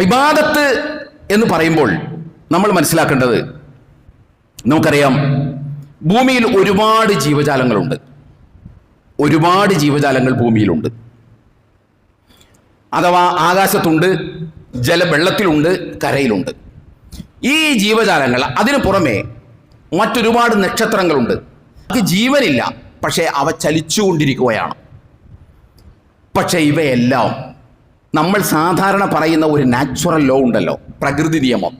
ഇബാദത്ത് എന്ന് പറയുമ്പോൾ നമ്മൾ മനസ്സിലാക്കേണ്ടത് നമുക്കറിയാം ഭൂമിയിൽ ഒരുപാട് ജീവജാലങ്ങളുണ്ട്. ഒരുപാട് ജീവജാലങ്ങൾ ഭൂമിയിലുണ്ട്. അഥവാ ആകാശത്തുണ്ട് ജല വെള്ളത്തിലുണ്ട് കരയിലുണ്ട്. ഈ ജീവജാലങ്ങൾ അതിനു പുറമെ മറ്റൊരുപാട് നക്ഷത്രങ്ങളുണ്ട്. അത് ജീവനില്ല പക്ഷേ അവ ചലിച്ചുകൊണ്ടിരിക്കുകയാണ്. പക്ഷേ ഇവയെല്ലാം നമ്മൾ സാധാരണ പറയുന്ന ഒരു നാച്ചുറൽ ലോ ഉണ്ടല്ലോ പ്രകൃതി നിയമം.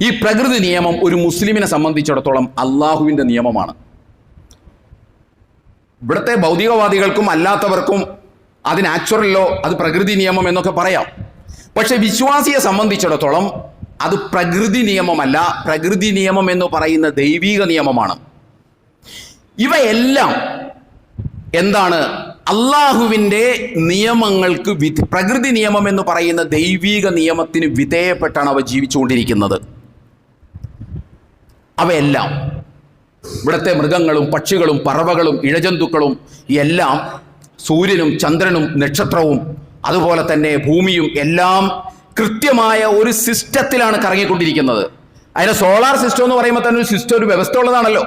ഈ പ്രകൃതി നിയമം ഒരു മുസ്ലിമിനെ സംബന്ധിച്ചിടത്തോളം അള്ളാഹുവിന്റെ നിയമമാണ്. ഇവിടുത്തെ ഭൗതികവാദികൾക്കും അല്ലാത്തവർക്കും അത് നാച്ചുറൽ ലോ അത് പ്രകൃതി നിയമം എന്നൊക്കെ പറയാം. പക്ഷെ വിശ്വാസിയെ സംബന്ധിച്ചിടത്തോളം അത് പ്രകൃതി നിയമമല്ല പ്രകൃതി നിയമം എന്ന് പറയുന്ന ദൈവീക നിയമമാണ്. ഇവയെല്ലാം എന്താണ് അള്ളാഹുവിന്റെ നിയമങ്ങൾക്ക് വിധി പ്രകൃതി നിയമം എന്ന് പറയുന്ന ദൈവീക നിയമത്തിന് വിധേയപ്പെട്ടാണ് അവ ജീവിച്ചുകൊണ്ടിരിക്കുന്നത്. അവയെല്ലാം ഇവിടുത്തെ മൃഗങ്ങളും പക്ഷികളും പറവകളും ഇഴജന്തുക്കളും എല്ലാം സൂര്യനും ചന്ദ്രനും നക്ഷത്രവും അതുപോലെ തന്നെ ഭൂമിയും എല്ലാം കൃത്യമായ ഒരു സിസ്റ്റത്തിലാണ് കറങ്ങിക്കൊണ്ടിരിക്കുന്നത്. അതിന് സോളാർ സിസ്റ്റം എന്ന് പറയുമ്പോൾ തന്നെ ഒരു സിസ്റ്റം ഒരു വ്യവസ്ഥ ഉള്ളതാണല്ലോ.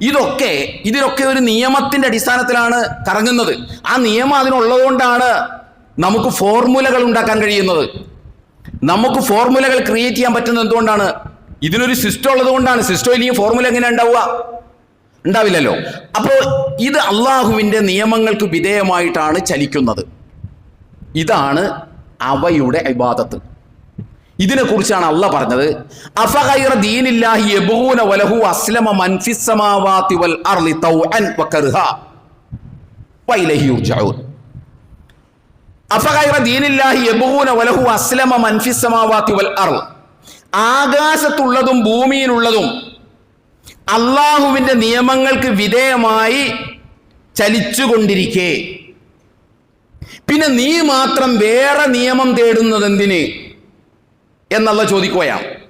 ഇതൊക്കെ ഇതിനൊക്കെ ഒരു നിയമത്തിന്റെ അടിസ്ഥാനത്തിലാണ് കറങ്ങുന്നത്. ആ നിയമം അതിനുള്ളതുകൊണ്ടാണ് നമുക്ക് ഫോർമുലകൾ ഉണ്ടാക്കാൻ കഴിയുന്നത്. നമുക്ക് ഫോർമുലകൾ ക്രിയേറ്റ് ചെയ്യാൻ പറ്റുന്നത് എന്തുകൊണ്ടാണ്? ഇതിനൊരു സിസ്റ്റം ഉള്ളത് കൊണ്ടാണ് സിസ്റ്റം ഇല്ലെങ്കിൽ ഫോർമുല എങ്ങനെ ഉണ്ടാവുക? ഉണ്ടാവില്ലല്ലോ. അപ്പോൾ ഇത് അള്ളാഹുവിന്റെ നിയമങ്ങൾക്ക് വിധേയമായിട്ടാണ് ചലിക്കുന്നത്. ഇതാണ് അവയുടെ ഇബാദത്ത്. ഇതിനെക്കുറിച്ചാണ് അള്ള പറഞ്ഞത്. ആകാശത്തുള്ളതും ഭൂമിയിലുള്ളതും അള്ളാഹുവിന്റെ നിയമങ്ങൾക്ക് വിധേയമായി ചലിച്ചുകൊണ്ടിരിക്കെ. പിന്നെ നീ മാത്രം വേറെ നിയമം തേടുന്നത് എന്തിന് എന്നുള്ള ചോദിക്കുകയാണ്.